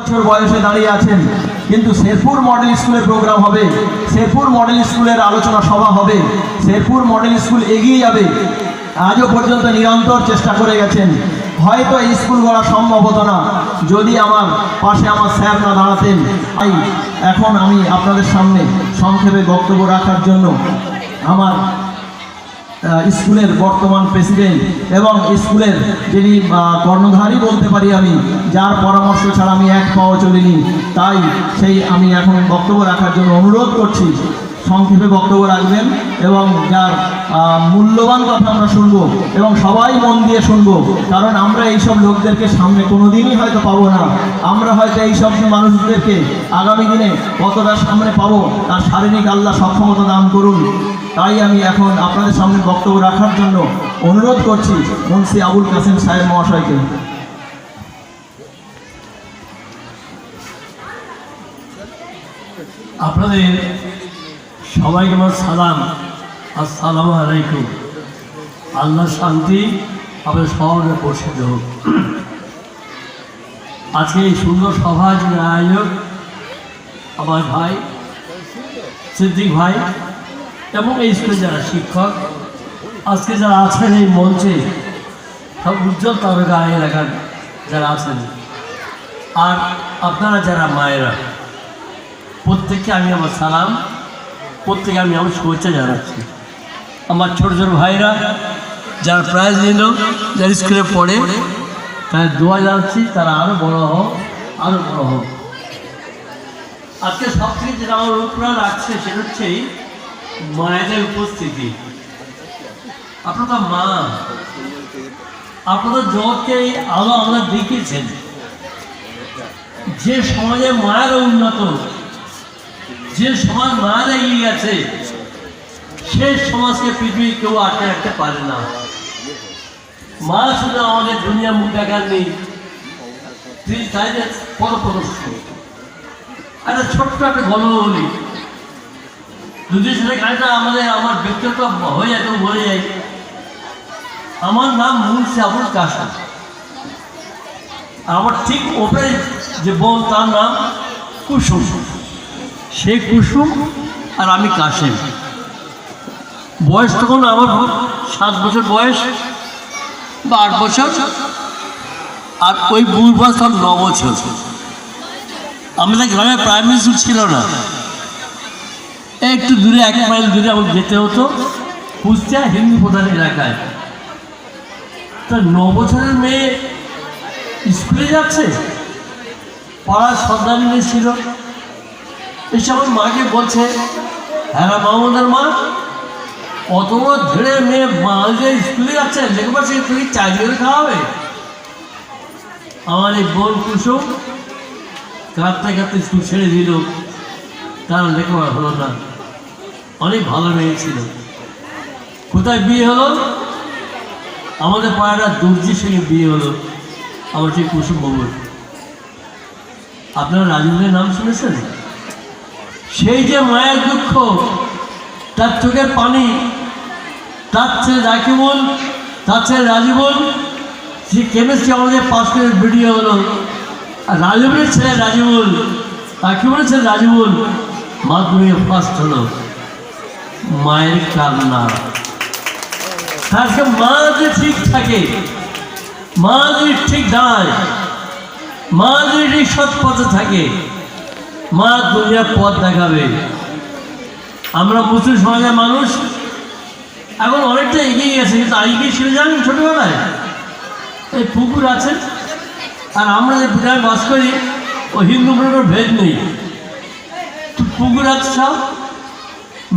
বছর বয়সে দাঁড়িয়ে আছেন, কিন্তু শেরপুর মডেল স্কুলে প্রোগ্রাম হবে, শেরপুর মডেল স্কুলের আলোচনা সভা হবে, শেরপুর মডেল স্কুল এগিয়ে যাবে। আজও পর্যন্ত নিরন্তর চেষ্টা করে গেছেন। হয়তো এই স্কুল গড়া সম্ভব হতো না, যদি আমার পাশে আমার স্যার না দাঁড়াতেন। তাই এখন আমি আপনাদের সামনে সংক্ষেপে বক্তব্য রাখার জন্য আমার স্কুলের বর্তমান প্রেসিডেন্ট এবং স্কুলের যিনি কর্ণধারী বলতে পারি আমি, যার পরামর্শ ছাড়া আমি এক পাও চলিনি। তাই সেই আমি এখন বক্তব্য রাখার জন্য অনুরোধ করছি, সংক্ষেপে বক্তব্য রাখবেন এবং যার মূল্যবান কথা আমরা শুনব এবং সবাই মন দিয়ে শুনব, কারণ আমরা এইসব লোকদেরকে সামনে কোনোদিনই হয়তো পাবো না। আমরা হয়তো এইসব মানুষদেরকে আগামী দিনে কতটা সামনে পাবো, তার শারীরিক আল্লাহ সক্ষমতা দান করুন। তাই আমি এখন আপনাদের সামনে বক্তব্য রাখার জন্য অনুরোধ করছি মুন্সি আবুল কাসেম সাহেব মহাশয়কে। আপনাদের সবাইকে আমার সালাম। আসসালামু আলাইকুম। আল্লাহ শান্তি আপনাদের সবাই বর্ষিত হোক। আজকে এই সুন্দর সভার আয়োজক আমার ভাই সিদ্দিক ভাই এবং এই স্কুলে যারা শিক্ষক, আজকে যারা আছেন এই মঞ্চে, সব উজ্জ্বল তারকা এলাকার যারা আছেন। আর আপনারা যারা মায়েরা, প্রত্যেককে আমি আমার সালাম প্রত্যেকে আমি আমার শুভেচ্ছা জানাচ্ছি। আমার ছোট ছোট ভাইরা, যারা প্রাইজ নিল, যারা স্কুলে পড়ে, তাদের দোয়া জানাচ্ছি, তারা আরও বড় হোক আরও বড় হোক। আজকে সব থেকে যেটা আমার উপরা রাখছে, সেটা হচ্ছে মায়েদের উপস্থিতি। আপনারা মা। আপনাদের জগৎকে আলো আমরা দেখিয়েছেন। যে সমাজে মায়ের উন্নত, যে সমাজ মায়ের এগিয়ে গেছে সে সমাজকে পৃথিবী কেউ আটকে রাখতে পারে না। মা শুধু আমাদের দুনিয়া মুখ নেই, তিনি চাইলে পরপরস্য একটা ছোট্ট একটা বলি। যদি সেটা গাড়িটা আমাদের আমার ব্যক্তিগত হয়ে যায় তো বলে যাই আমার নাম মুন্সি আবুল কাসা আমার ঠিক ওপরে যে বোন, তার নাম কুসুম। সে কুসুম আর আমি কাশেম। বয়স তখন আমার সাত বছর বয়স বা আট বছর, আর ওই বুড় বয়স তখন ন বছর। আমাদের গ্রামে প্রাইমারি স্কুল ছিল না। একটু দূরে, এক মাইল দূরে আমার যেতে হতো। কুষ্টিয়া, হিন্দু প্রধান এলাকায়। তা ন বছরের মেয়ে স্কুলে যাচ্ছে? পাড়ার সন্তানী ছিল। এসে আমার মাকে বলছে হ্যাঁ মামুদার মা, অত ধরে মেয়ে মা যে স্কুলে যাচ্ছে লেখাপড়া সে তুমি চাকরি করে খাওয়াবে? আমার এই বোন কুসুম কাঁদতে কাঁদতে স্কুল ছেড়ে দিল। তার লেখাপড়া হলো না। অনেক ভালো মেয়ে ছিল কোথায় বিয়ে হলো? আমাদের পাড়াটা দর্জির সঙ্গে বিয়ে হলো। আমার সেই কুসুম বাবুর আপনারা রাজীবের নাম শুনেছেন? সেই যে মায়ের দুঃখ, তার চোখের পানি, তার ছেলে রাকিবুল তার ছেলে রাজিবুল সে কেমিস্ট্রি আমাদের পাস করে ভিডিও হলো। আর রাজীবের ছেলে রাজিবুল রাকিবুলের ছেলে রাজিবুল মাধ্যমিকে ফার্স্ট হলো। মায়ের কান্না। আজকে মা যদি ঠিক থাকে, মা যদি ঠিক দাঁড়ায়, মা যদি সৎ পথে থাকে, মা দুনিয়ার পথ দেখাবে। আমরা মুসলিম সমাজের মানুষ এখন অনেকটা এগিয়ে গেছে, কিন্তু আগে ছিল জানেন ছোটোবেলায়। এই পুকুর আছে, আর আমরা যে বিরাট বাস করি, ও হিন্দু ভেদ নেই। পুকুর আছে সব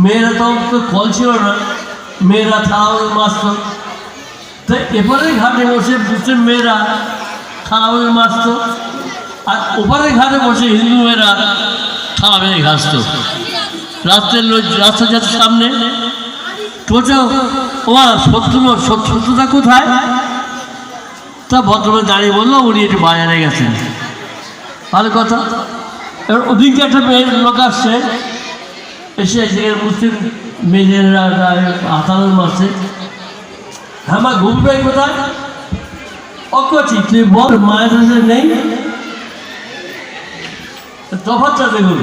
মেয়েরা তো কল ছিল না। মেয়েরা থালা মাছত তো এপারে ঘাটে বসে মুসলিম মেয়েরা থালা মাছত আর ওপারে ঘাটে বসে হিন্দু মেয়েরা থালা মেয়ে ঘাসত। লোক রাস্তা যাচ্ছে সামনে। তোটা ওমা শত্রু শত্রুতা কোথায়? তা ভদ্রমে দাঁড়িয়ে বলল, উনি একটু বাজারে গেছেন। ভালো কথা। এবার ওদিকে একটা মেয়ের লোক আসছে। এসে সেখানে মুসলিম মেয়েরা হাতানোর মারছে হ্যাঁ মা ঘুমবে কোথায়? অকচি, তুই বল, মায়ের কাছে নেই? তফাতটা দেখুন।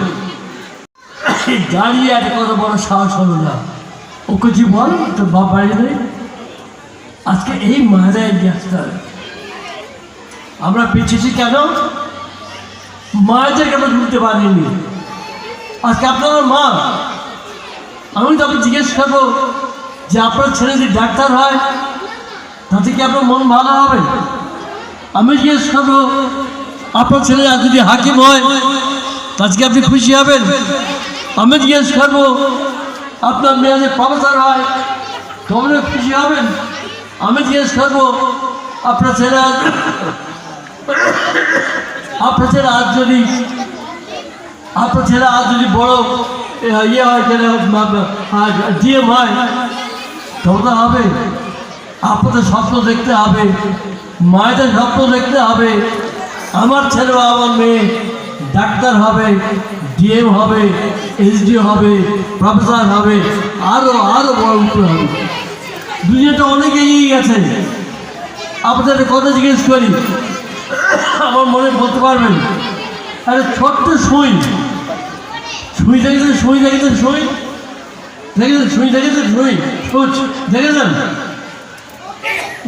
দাঁড়িয়ে একটা কথা বড় সাহস হলো না। ওকে কি বল, তোর বাপ বাড়ি নেই? আজকে এই মায়েরা এগিয়ে আসতে হবে। আমরা পিছিয়েছি কেন? মায়েদের কেন ঢুকতে পারিনি? আজকে আপনার মা? আমি তো আপনি জিজ্ঞেস করব যে আপনার ছেলে যদি ডাক্তার হয়, তাতে কি আপনার মন ভালো হবে? আমি জিজ্ঞেস করব, আপনার ছেলে যদি হাকিম হয়, তাতে কি আপনি খুশি হবেন? আমি জিজ্ঞেস করব, আপনার মেয়ে যদি প্রফেসর হয় তোমরা খুশি হবেন? আমি জিজ্ঞেস করব, আপনার ছেলে আপনার ছেলে আজ যদি আপনার ছেলে আজ যদি বড় ইয়ে হয় ডিএম হয় তোমরা হবে। আপনাদের স্বপ্ন দেখতে হবে। মায়েদের স্বপ্ন দেখতে হবে। আমার ছেলে আমার মেয়ে ডাক্তার হবে, ডিএম হবে এসডি হবে, প্রফেসর হবে আরও আরও বড় উপরে হবে। দুনিয়াটা অনেক এগিয়ে গেছে। আপনাদের কথা জিজ্ঞেস করি। আমার মনে বলতে পারবেন? আরে ছোট্ট সুই। সুই দেখেছেন সুই দেখেছেন সুই দেখেছেন সুই দেখেছেন সুই সুচ দেখেছেন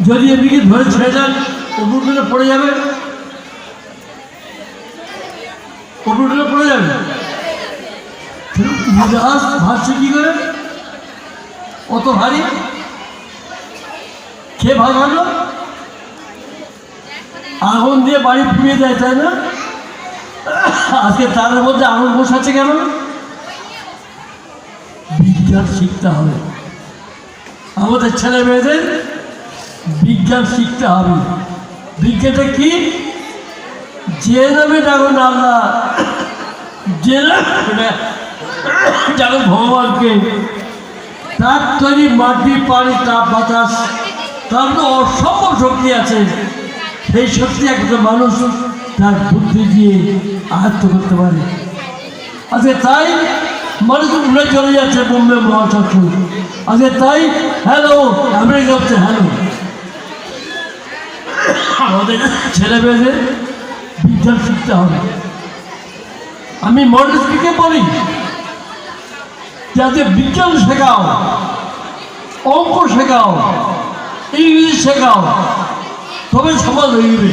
যদি এদিকে ধরে ছেড়ে দেন উপরগুলো পড়ে যাবে। উপরগুলো পড়ে যাবে। জাহাজ ভাসছে কি করে? অত ভারী? কে ভালো আগুন দিয়ে বাড়ি পুড়িয়ে দেয়, তাই না? আজকে তার মধ্যে আগুন বসাচ্ছে কেন? বিজ্ঞান শিখতে হবে। আমাদের ছেলে মেয়েদের বিজ্ঞান শিখতে হবে। বিজ্ঞানটা কি? যে নামে ডাকুন আল্লাহ যে নামে ভগবানকে। তার তৈরি মাটি, পানি, তাপ, বাতাস তার অসম্ভব শক্তি আছে। সেই শক্তি একটা মানুষ তার বুদ্ধি দিয়ে আয়ত্ত করতে পারে। আজকে তাই মানুষ উড়ে চলে যাচ্ছে বোম্বে মহাশক্র আজকে তাই হ্যালো আমেরিকা হচ্ছে হ্যালো আমাদের ছেলে মেয়েদের বিজ্ঞান শিখতে হবে। আমি মডেল স্পিকে বলি, যাতে বিজ্ঞান শেখাও, অঙ্ক শেখাও ইংলিশ শেখাও, তবে সমাজ হইবে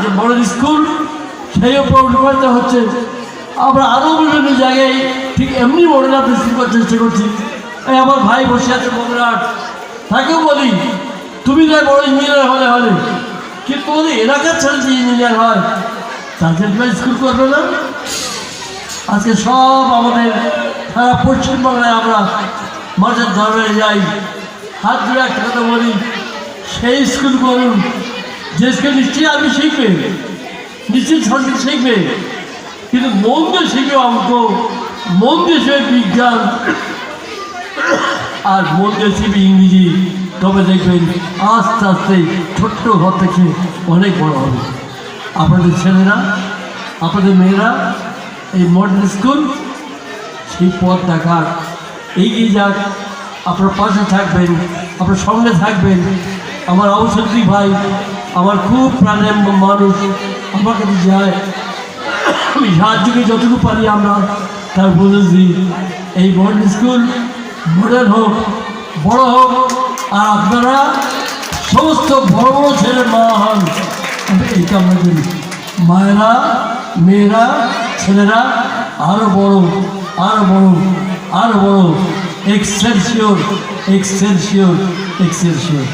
যে বড় স্কুল, সেই উন্নয়ন হচ্ছে, আমরা আরও বিভিন্ন জায়গায় ঠিক এমনি মডেল সৃষ্টি করার চেষ্টা করছি। এই আমার ভাই বসে আছে বগুড়াট তাকেও বলি, তুমি যাই বড় ইঞ্জিনিয়ার হলে হলে, কিন্তু ওদের এলাকার ছেলে যে ইঞ্জিনিয়ার হয় তাদের স্কুল করবে না? আজকে সব আমাদের সারা পশ্চিমবাংলায় আমরা মাঠের ধর্মে যাই। হাত ধরে একটা কথা বলি, সেই স্কুল করুন স্কুল নিশ্চয়ই আমি শিখবে নিশ্চয়ই সংস্কৃত শিখবে কিন্তু মন দিয়ে শিখবে অঙ্ক, মন দিয়ে বিজ্ঞান, আর মন দিয়ে শিখবে ইংরেজি, তবে দেখবেন আস্তে আস্তে ছোট্ট ঘর থেকে অনেক বড় হবে। আপনাদের ছেলেরা, আপনাদের মেয়েরা, এই মডেল স্কুল সেই পথ দেখার, এগিয়ে যাক। আপনার পাশে থাকবেন, আপনার সঙ্গে থাকবেন। আমার অবসরী ভাই আমার খুব প্রাণের মানুষ, আমার কাছে যায়। আমি সাহায্যকে যতটুকু পারি আমরা, তার বলেছি এই মডেল স্কুল মডেল হোক, বড় হোক, আর আপনারা সমস্ত বড় বড় ছেলে মা হন। এই কামনা করি। মায়েরা, মেয়েরা, ছেলেরা আরও বড় আরও বড় আরও বড়। এক্সেলসিওর এক্সেলসিওর এক্সেলসিওর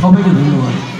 সবাইকে ধন্যবাদ।